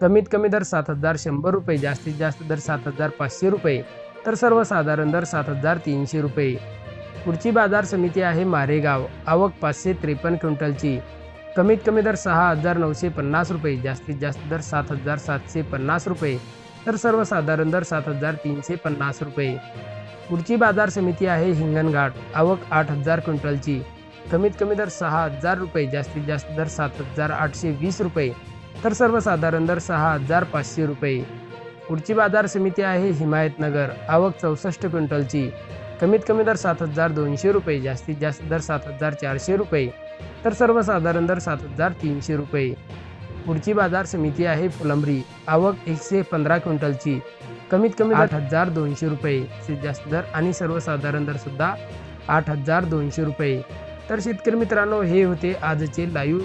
कमीत कमी दर सात हज़ार शंभर रुपये, जास्तीत जास्त दर सात हज़ार पाचशे रुपये, तर सर्वसाधारण दर सात हज़ार तीनशे रुपये. पुढची बाज़ार समिती आहे मारेगाव, आवक पाचशे त्रेपन्न क्विंटलची. कमीत कमी दर सहा हज़ार नऊशे पन्नास रुपये, जास्तीत जास्त दर सात हज़ार सातशे पन्नास रुपये, तर सर्वसाधारण दर सात हज़ार तीनशे पन्नास रुपये. पुढची बाज़ार समिती आहे हिंगणघाट, आवक आठ हज़ार क्विंटलची. कमीत कमी दर सहा हज़ार रुपये, जास्तीत जास्त दर सात हज़ार आठशे वीस रुपये तर सर्वसाधारण दर सहा हजार पाचशे रुपये. पुढची बाजार समिती आहे हिमायतनगर आवक चौसष्ट क्विंटलची. कमीत कमी दर सात हजार दोनशे रुपये जास्तीत जास्त दर सात हजार चारशे रुपये. तर सर्वसाधारण दर सात हजार तीनशे रुपये. पुढची बाजार समिती आहे फुलंब्री. आवक एकशे पंधरा क्विंटलची. कमीत कमी आठ हजार दोनशे रुपये. जास्तीत जास्त दर आणि सर्वसाधारण दर सुद्धा आठ हजार दोनशे रुपये. तर शेतकरी मित्रांनो हे होते आजचे लाईव्ह